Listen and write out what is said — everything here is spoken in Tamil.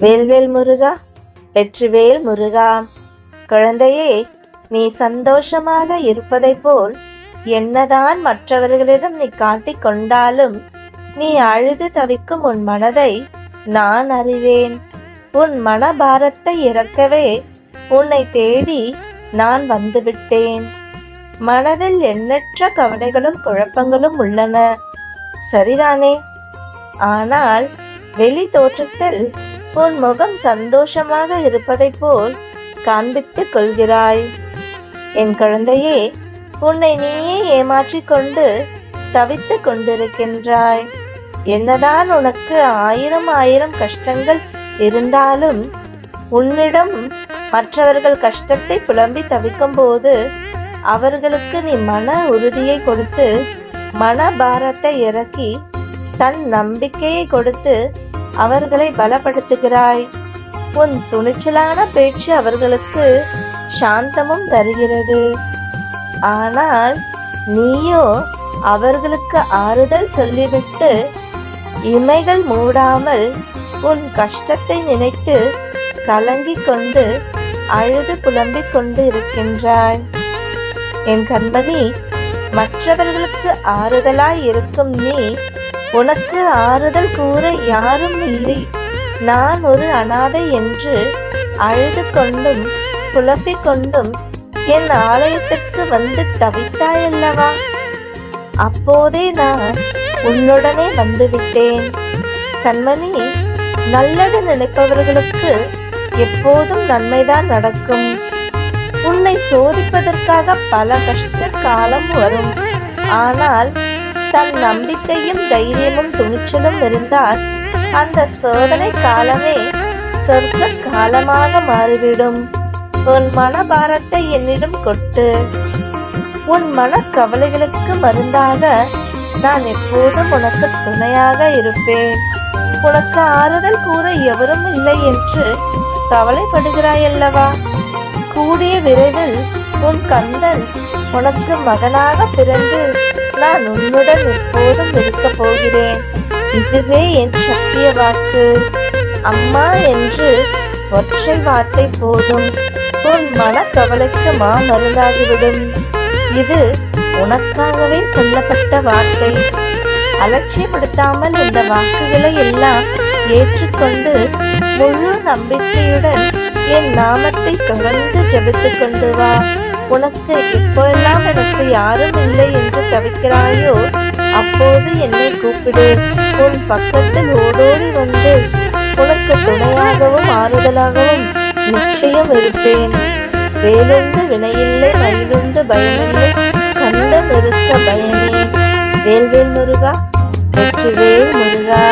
வேல்வேல் முருகா வெற்றிவேல் முருகா. குழந்தையே நீ சந்தோஷமாக இருப்பதைப் போல் என்னதான் மற்றவர்களிடம் நீ காட்டிக் கொண்டாலும் நீ அழுது தவிக்கும் உன் மனதை நான் அறிவேன். உன் மனபாரத்தை இறக்கவே உன்னை தேடி நான் வந்துவிட்டேன். மனதில் எண்ணற்ற கவலைகளும் குழப்பங்களும் உள்ளன. சரிதானே? ஆனால் வெளி தோற்றத்தில் உன் முகம் சந்தோஷமாக இருப்பதைப் போல் காண்பித்துக் கொள்கிறாய். என் குழந்தையே உன்னை நீயே ஏமாற்றிக் கொண்டு தவித்துக் கொண்டிருக்கின்றாய். என்னதான் உனக்கு ஆயிரம் ஆயிரம் கஷ்டங்கள் இருந்தாலும் உன்னிடம் மற்றவர்கள் கஷ்டத்தை புலம்பி தவிக்கும் போது அவர்களுக்கு நீ மன உறுதியை கொடுத்து மன பாரத்தை இறக்கி தன் நம்பிக்கையை கொடுத்து அவர்களை பலப்படுத்துகிறாய். உன் துணிச்சலான பேச்சு அவர்களுக்கு சாந்தமும் தருகிறது. ஆனால் நீயோ அவர்களுக்கு ஆறுதல் சொல்லிவிட்டு இமைகள் மூடாமல் உன் கஷ்டத்தை நினைத்து கலங்கிக் கொண்டு அழுது புலம்பிக் கொண்டு இருக்கின்றாய். என் கண்மணி மற்றவர்களுக்கு ஆறுதலாய் இருக்கும் நீ உனக்கு ஆறுதல் கூற யாரும் இல்லை. நான் ஒரு அனாதை என்று அழுது கொண்டும் குழப்பிக் கொண்டும் என் ஆலயத்திற்கு வந்து தவித்தாயல்லவா? அப்போதே நான் உன்னுடனே வந்துவிட்டேன். கண்மணி நல்லது நினைப்பவர்களுக்கு எப்போதும் நன்மைதான் நடக்கும். உன்னை சோதிப்பதற்காக பல கஷ்ட காலம் வரும். ஆனால் தன் நம்பிக்கையும் தைரியமும் துணிச்சலும் இருந்தால் அந்த சோதனை காலமே சொர்க்க காலமாக மாறிவிடும். உன் மனபாரத்தை என்னிடம் கொட்டு. உன் மன கவலைகளுக்கு மருந்தாக நான் எப்போதும் உனக்கு துணையாக இருப்பேன். உனக்கு ஆறுதல் கூற எவரும் இல்லை என்று கவலைப்படுகிறாயல்லவா? கூடிய விரைவில் உன் கந்தன் உனக்கு மகனாக பிறந்து நான் உன்னுடன் எப்போதும் இருக்க போகிறேன். இதுவே என் சத்திய வாக்கு. அம்மா என்று ஒற்றை வார்த்தை போதும். உன் மனக்கவலைக்கு மா மருந்தாகிவிடும் இது உனக்காகவே சொல்லப்பட்ட வார்த்தை. அலட்சியப்படுத்தாமல் இந்த வாக்குகளை எல்லாம் ஏற்றுக்கொண்டு முழு நம்பிக்கையுடன் என் நாமத்தை தொடர்ந்து ஜெபித்துக் கொண்டு வா. உனக்கு இப்போல்லாம் உனக்கு யாரும் இல்லை என்று தவிக்கிறாயோ? அப்போது என்னை கூப்பிடு. உன் பக்கத்தில் ஓடோடி வந்து உனக்கு துணையாகவும் ஆறுதலாகவும் நிச்சயம் இருப்பேன். வேலுண்டு வினையில்லை மயிலுண்டு பயமில்லை கண்ட இருக்க பயமே வேல்வேல் முருகா வெற்றிவேல் முருகா.